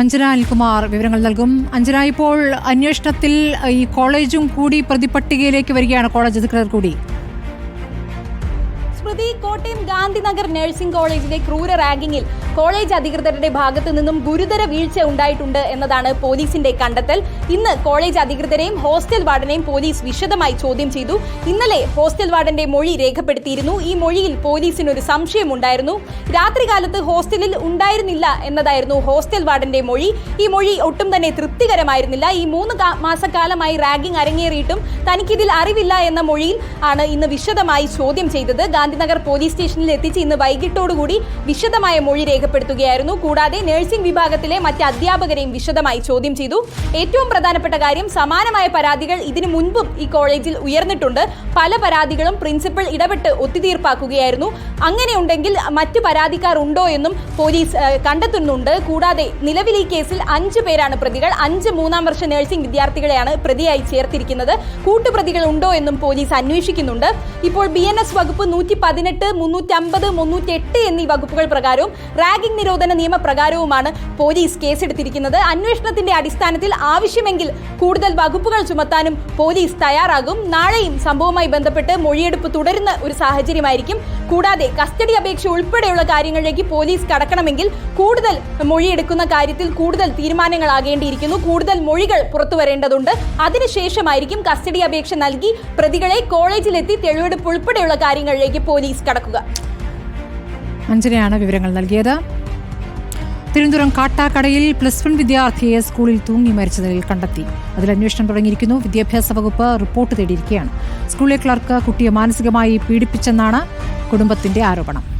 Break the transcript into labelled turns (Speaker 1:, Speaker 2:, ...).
Speaker 1: അഞ്ജന അനിൽകുമാർ വിവരങ്ങൾ നൽകും. അഞ്ജന ഇപ്പോൾ അന്വേഷണത്തിൽ ഈ കോളേജും കൂടി പ്രതിപട്ടികയിലേക്ക് വരികയാണ്. കോളേജ് അധികൃതർ കൂടി.
Speaker 2: സ്മൃതി കോട്ടയം ഗാന്ധിനഗർ നഴ്സിംഗ് കോളേജിലെ ക്രൂര റാഗിങ്ങിൽ കോളേജ് അധികൃതരുടെ ഭാഗത്തു നിന്നും ഗുരുതര വീഴ്ച ഉണ്ടായിട്ടുണ്ട് എന്നതാണ് പോലീസിന്റെ കണ്ടെത്തൽ. ഇന്ന് കോളേജ് അധികൃതരെയും ഹോസ്റ്റൽ വാർഡനെയും പോലീസ് വിശദമായി ചോദ്യം ചെയ്തു. ഇന്നലെ ഹോസ്റ്റൽ വാർഡന്റെ മൊഴി രേഖപ്പെടുത്തിയിരുന്നു. ഈ മൊഴിയിൽ പോലീസിന് ഒരു സംശയമുണ്ടായിരുന്നു. രാത്രികാലത്ത് ഹോസ്റ്റലിൽ ഉണ്ടായിരുന്നില്ല എന്നതായിരുന്നു ഹോസ്റ്റൽ വാർഡന്റെ മൊഴി. ഈ മൊഴി ഒട്ടും തന്നെ തൃപ്തികരമായിരുന്നില്ല. ഈ മൂന്ന് മാസക്കാലമായി റാഗിംഗ് അരങ്ങേറിയിട്ടും തനിക്കിതിൽ അറിവില്ല എന്ന മൊഴിയിൽ ആണ് ഇന്ന് വിശദമായി ചോദ്യം ചെയ്തത്. ഗാന്ധിനഗർ പോലീസ് സ്റ്റേഷനിൽ എത്തിച്ച് ഇന്ന് വൈകിട്ടോടുകൂടി വിശദമായ മൊഴി രേഖപ്പെടുത്തുകയായിരുന്നു. കൂടാതെ നഴ്സിംഗ് വിഭാഗത്തിലെ മറ്റ് അധ്യാപകരെയും വിശദമായി ചോദ്യം ചെയ്തു. ഏറ്റവും പ്രധാനപ്പെട്ട കാര്യം സമാനമായ പരാതികൾ ഇതിനു മുൻപും ഈ കോളേജിൽ ഉയർന്നിട്ടുണ്ട്. പല പരാതികളും പ്രിൻസിപ്പൽ ഇടപെട്ട് ഒത്തുതീർപ്പാക്കുകയായിരുന്നു. അങ്ങനെയുണ്ടെങ്കിൽ മറ്റു പരാതിക്കാർ ഉണ്ടോ എന്നും പോലീസ് കണ്ടെത്തുന്നുണ്ട്. കൂടാതെ നിലവിൽ ഈ കേസിൽ അഞ്ച് പേരാണ് പ്രതികൾ. അഞ്ച് മൂന്നാം വർഷ നഴ്സിംഗ് വിദ്യാർത്ഥികളെയാണ് പ്രതിയായി ചേർത്തിരിക്കുന്നത്. കൂട്ടുപ്രതികൾ ഉണ്ടോ എന്നും പോലീസ് അന്വേഷിക്കുന്നുണ്ട്. ഇപ്പോൾ ബി വകുപ്പ് നൂറ്റി പതിനെട്ട് മുന്നൂറ്റമ്പത് മുന്നൂറ്റി എട്ട് എന്നീ വകുപ്പുകൾ പ്രകാരവും റാഗിംഗ് നിരോധന നിയമപ്രകാരവുമാണ് പോലീസ് കേസെടുത്തിരിക്കുന്നത്. അന്വേഷണത്തിന്റെ അടിസ്ഥാനത്തിൽ ആവശ്യമെങ്കിൽ കൂടുതൽ വകുപ്പുകൾ ചുമത്താനും പോലീസ് തയ്യാറാകും. നാളെയും സംഭവവുമായി ബന്ധപ്പെട്ട് മൊഴിയെടുപ്പ് തുടരുന്ന ഒരു സാഹചര്യമായിരിക്കും. കൂടാതെ കസ്റ്റഡി അപേക്ഷ ഉൾപ്പെടെയുള്ള കാര്യങ്ങളിലേക്ക് പോലീസ് കടക്കണമെങ്കിൽ കൂടുതൽ മൊഴിയെടുക്കുന്ന കാര്യത്തിൽ കൂടുതൽ തീരുമാനങ്ങളാകേണ്ടിയിരിക്കുന്നു. കൂടുതൽ മൊഴികൾ പുറത്തു വരേണ്ടതുണ്ട് അതിനുശേഷമായിരിക്കും കസ്റ്റഡി അപേക്ഷ നൽകി പ്രതികളെ കോളേജിലെത്തി തെളിവെടുപ്പ് ഉൾപ്പെടെയുള്ള കാര്യങ്ങളിലേക്ക് പോലീസ് കടക്കുക.
Speaker 1: അഞ്ജനയാണ് വിവരങ്ങൾ നൽകിയത്. തിരുവനന്തപുരം കാട്ടാക്കടയിൽ പ്ലസ് വൺ വിദ്യാർത്ഥിയെ സ്കൂളിൽ തൂങ്ങി മരിച്ചതിൽ കണ്ടെത്തി. അതിൽ അന്വേഷണം തുടങ്ങിയിരിക്കുന്നു. വിദ്യാഭ്യാസ വകുപ്പ് റിപ്പോർട്ട് തേടിയിരിക്കുകയാണ്. സ്കൂളിലെ ക്ലർക്ക് കുട്ടിയെ മാനസികമായി പീഡിപ്പിച്ചെന്നാണ് കുടുംബത്തിന്റെ ആരോപണം.